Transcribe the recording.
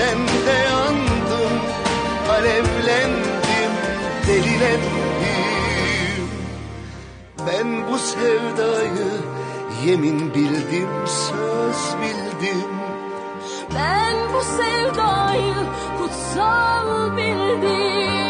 sende yandım Alevlendim, delilendim. Ben bu sevdayı yemin bildim, söz bildim. Ben bu sevdayı kutsal bildim